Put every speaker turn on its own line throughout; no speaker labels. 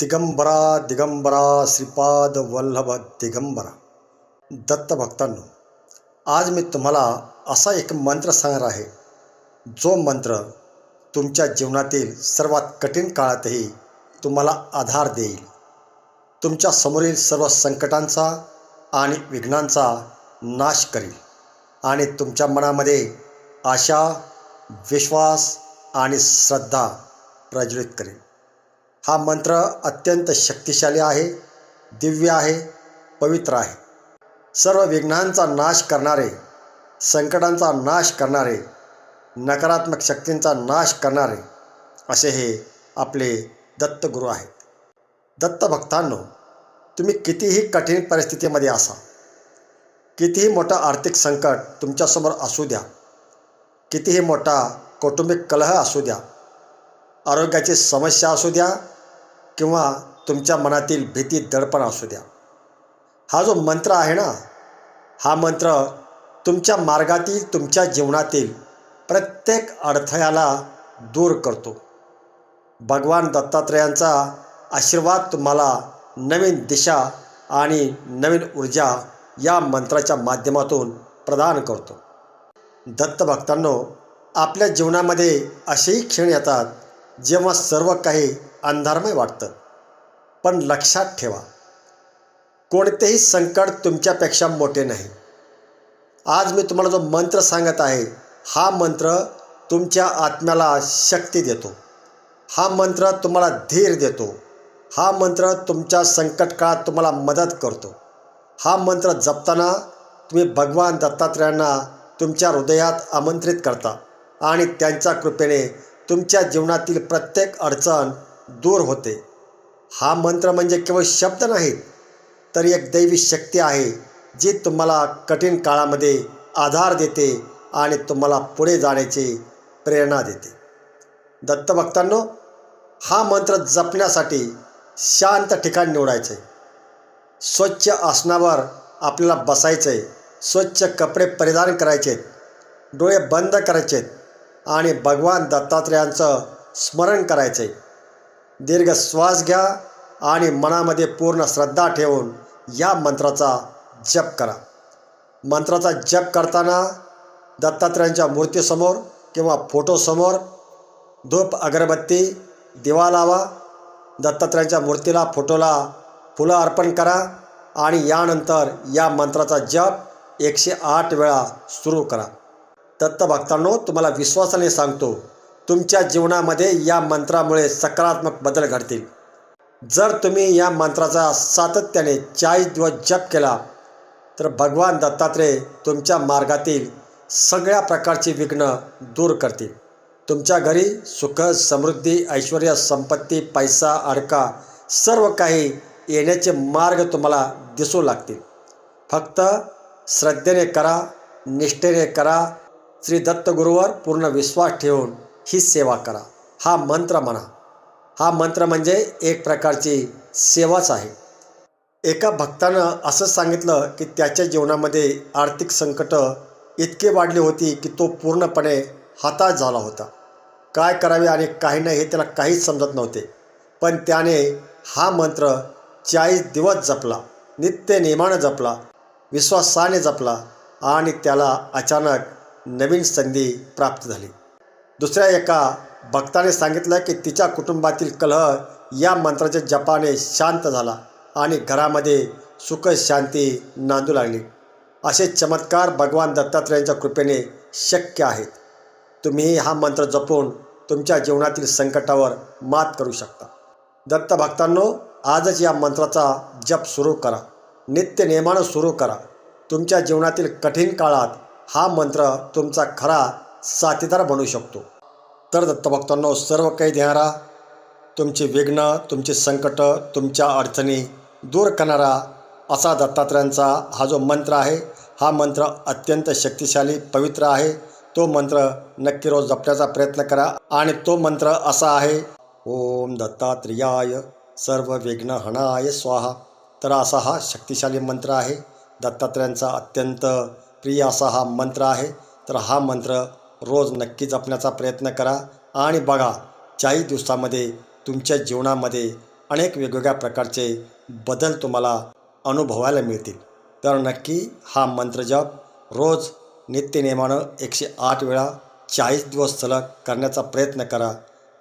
दिगंबरा दिगंबरा श्रीपाद वल्लभ दिगंबरा। दत्तभक्तांनो आज मी तुम्हाला असा एक मंत्र सांगणार आहे. जो मंत्र तुमच्या जीवनातील सर्वात कठीण काळातही तुम्हाला आधार देईल. तुमच्या समोरील सर्व संकटांचा आणि विघ्नांचा नाश करेल. आणि तुमच्या मनामध्ये आशा विश्वास आणि श्रद्धा प्रज्वलित करेल. हा मंत्र अत्यंत शक्तिशाली आहे दिव्य आहे पवित्र आहे. सर्व विघ्नांचा नाश करणारे संकटांचा नाश करणारे नकारात्मक शक्तींचा नाश करणारे असे हे आपले दत्तगुरू आहेत. दत्तभक्तांनो तुम्ही कितीही कठीण परिस्थितीमध्ये असा कितीही मोठं आर्थिक संकट तुमच्यासमोर असू द्या कितीही मोठा कौटुंबिक कलह असू द्या आरोग्याची समस्या असू द्या किंवा तुमच्या मनातील भीती दडपण असू द्या. हा जो मंत्र आहे ना हा मंत्र तुमच्या मार्गातील तुमच्या जीवनातील प्रत्येक अडथळ्याला दूर करतो. भगवान दत्तात्रयांचा आशीर्वाद तुम्हाला नवीन दिशा आणि नवीन ऊर्जा या मंत्राच्या माध्यमातून प्रदान करतो. दत्तभक्तांनो आपल्या जीवनामध्ये असेही क्षण येतात जेव्हा सर्व काही अंधारमय वाटतं. पण लक्षात ठेवा कोणतेही संकट तुमच्यापेक्षा मोठे नाही. आज मी तुम्हाला जो मंत्र सांगत आहे हा मंत्र तुमच्या आत्म्याला शक्ती देतो. हा मंत्र तुम्हाला धीर देतो. हा मंत्र तुमच्या संकट काळात तुम्हाला मदत करतो. हा मंत्र जपताना तुम्ही भगवान दत्तात्रयांना तुमच्या हृदयात आमंत्रित करता आणि त्यांच्या कृपेने तुमच्या जीवनातील प्रत्येक अडचण दूर होते. हा मंत्र म्हणजे केवळ शब्द नाहीत तर एक दैवी शक्ती आहे जी तुम्हाला कठीण काळामध्ये आधार देते आणि तुम्हाला पुढे जाण्याची प्रेरणा देते. दत्तभक्तांनो हा मंत्र जपण्यासाठी शांत ठिकाण निवडायचे. स्वच्छ आसनावर आपल्याला बसायचं आहे स्वच्छ कपडे परिधान करायचे डोळे बंद करायचे आणि भगवान दत्तात्रेयांचं स्मरण करायचं. आहे दीर्घ श्वास घ्या आणि मनामध्ये पूर्ण श्रद्धा ठेवून या मंत्राचा जप करा. मंत्राचा जप करताना दत्तात्रयांच्या मूर्तीसमोर किंवा फोटोसमोर धूप अगरबत्ती दिवा लावा. दत्तात्रयांच्या मूर्तीला फोटोला फुलं अर्पण करा आणि यानंतर या मंत्राचा जप एकशे आठ वेळा सुरू करा. दत्तभक्तांनो तुम्हाला विश्वासाने सांगतो तुमच्या जीवनामध्ये या मंत्रामुळे सकारात्मक बदल घडतील. जर तुम्ही या मंत्राचा सातत्याने चाळीस दिवस जप केला तर भगवान दत्तात्रेय तुमच्या मार्गातील सगळ्या प्रकारची विघ्न दूर करतील. तुमच्या घरी सुख समृद्धी ऐश्वर संपत्ती पैसा अडका सर्व काही येण्याचे मार्ग तुम्हाला दिसू लागतील. फक्त श्रद्धेने करा निष्ठेने करा. श्री दत्तगुरूवर पूर्ण विश्वास ठेवून ही सेवा करा. हा मंत्र म्हणा. हा मंत्र म्हणजे एक प्रकारची सेवाच आहे. एका भक्तानं असं सांगितलं की त्याच्या जीवनामध्ये आर्थिक संकट इतके वाढली होती की तो पूर्णपणे हाताश झाला होता. काय करावे आणि काही नाही हे त्याला काहीच समजत नव्हते. पण त्याने हा मंत्र चाळीस दिवस जपला. नित्य नियमानं जपला. विश्वासाने जपला आणि त्याला अचानक नवीन संधी प्राप्त झाली. दुसऱ्या एका भक्ताने सांगितलं की तिच्या कुटुंबातील कलह या मंत्राच्या जपाने शांत झाला आणि घरामध्ये सुख शांती नांदू लागली. असे चमत्कार भगवान दत्तात्रयांच्या कृपेने शक्य आहेत. तुम्ही हा मंत्र जपून तुमच्या जीवनातील संकटावर मात करू शकता. दत्तभक्तांनो आजच या मंत्राचा जप सुरू करा. नित्य नियमानं सुरू करा. तुमच्या जीवनातील कठीण काळात हा मंत्र तुमचा खरा साथीदार बनू शकतो. तर दत्तभक्तांनो सर्व काही देणारा तुमचे विघ्न तुमचे संकट तुमच्या अडचणी दूर करणारा असा दत्तात्रयांचा हा जो मंत्र आहे हा मंत्र अत्यंत शक्तिशाली पवित्र आहे. तो मंत्र नक्की रोज जपण्याचा प्रयत्न करा. आणि तो मंत्र असा आहे ओम दत्तात्रेयाय सर्व विघ्न हणाय स्वाहा. तर असा हा शक्तिशाली मंत्र आहे. दत्तात्रयांचा अत्यंत प्रिय असा हा मंत्र आहे. तर हा मंत्र रोज नक्की जपण्याचा प्रयत्न करा आणि बघा चाळीस दिवसामध्ये तुमच्या जीवनामध्ये अनेक वेगवेगळ्या प्रकारचे बदल तुम्हाला अनुभवायला मिळतील. तर नक्की हा मंत्र जप. रोज नित्यनियमानं एकशे आठ वेळा चाळीस दिवस सलग करण्याचा प्रयत्न करा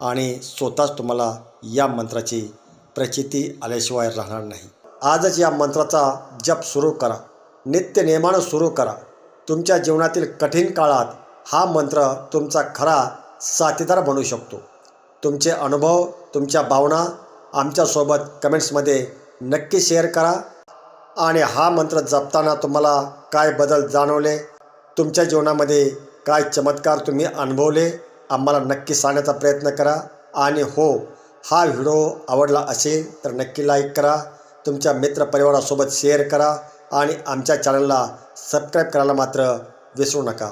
आणि स्वतःच तुम्हाला या मंत्राची प्रचिती आल्याशिवाय राहणार नाही. आजच या मंत्राचा जप सुरू करा. नित्यनियमानं सुरू करा. तुमच्या जीवनातील कठीण काळात हा मंत्र तुमचा खरा साथीदार बनू शकतो. तुमचे अनुभव तुमच्या भावना आमच्यासोबत कमेंट्समध्ये नक्की शेअर करा. आणि हा मंत्र जपताना तुम्हाला काय बदल जाणवले? तुमच्या जीवनामध्ये काय चमत्कार तुम्ही अनुभवले? आम्हाला नक्की सांगण्याचा प्रयत्न करा. आणि हो हा व्हिडिओ आवडला असेल तर नक्की लाईक करा. तुमच्या मित्रपरिवारासोबत शेअर करा. आणि आमच्या चॅनलला सबस्क्राईब करायला मात्र विसरू नका.